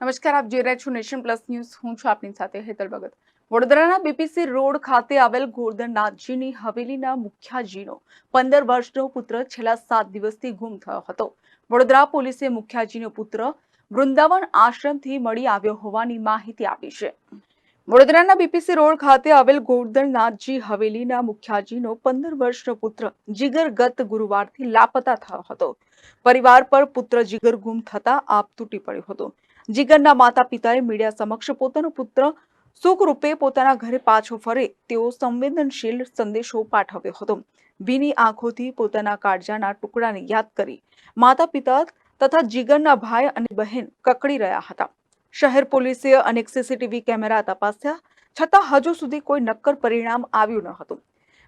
નમસ્કાર, આપ જોઈ રહ્યા છો નેશન પ્લસ ન્યૂઝ. હું છું આપની સાથે હેતલ ભગત. વડોદરાના બીપીસી રોડ ખાતે આવેલ ગોરધનનાથજીની હવેલીના મુખ્યાજીનો પંદર વર્ષનો પુત્ર છેલ્લા સાત દિવસથી ગુમ થયો હતો. વડોદરા પોલીસે મુખ્યાજીનો પુત્ર વૃંદાવન આશ્રમથી મળી આવ્યો હોવાની માહિતી આપી છે. વડોદરાના બીપીસી રોડ ખાતે આવેલ ગોવર્ધનનાથજી હવેલીના મુખ્યાજીનો પંદર વર્ષનો પુત્ર જીગર ગત ગુરુવારથી લાપતા થયો હતો. પરિવાર પર પુત્ર જીગર ગુમ થતા આપ તૂટી પડ્યો હતો. જીગરના માતા પિતાએ મીડિયા સમક્ષ પોતાનો પુત્ર સુખરૂપે પોતાના ઘરે પાછો ફરે તેવો સંવેદનશીલ સંદેશો પાઠવ્યો હતો. ભીની આંખોથી પોતાના કાળજાના ટુકડાને યાદ કરી માતા પિતા તથા જીગરના ભાઈ અને બહેન કકડી રહ્યા હતા. શહેર પોલીસે અનેક સીસીટીવી કેમેરા તપાસ્યા, છતાં હજુ સુધી કોઈ નક્કર પરિણામ આવ્યું ન હતું.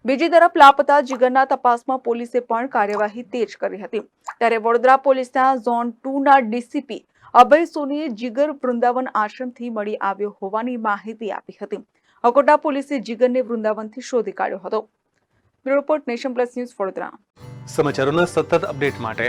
બીજી તરફ લાપતા જીગરના તપાસમાં પોલીસે પણ કાર્યવાહી તેજ કરી હતી. ત્યારે વડોદરા પોલીસના ઝોન ટુના ડીસીપી અભય સોનીએ જીગર વૃંદાવન આશ્રમથી મળી આવ્યો હોવાની માહિતી આપી હતી. અકોટા પોલીસે જીગરને વૃંદાવનથી શોધી કાઢ્યો હતો. Report Nation Plus News Vadodara. સમાચારોના સતત અપડેટ માટે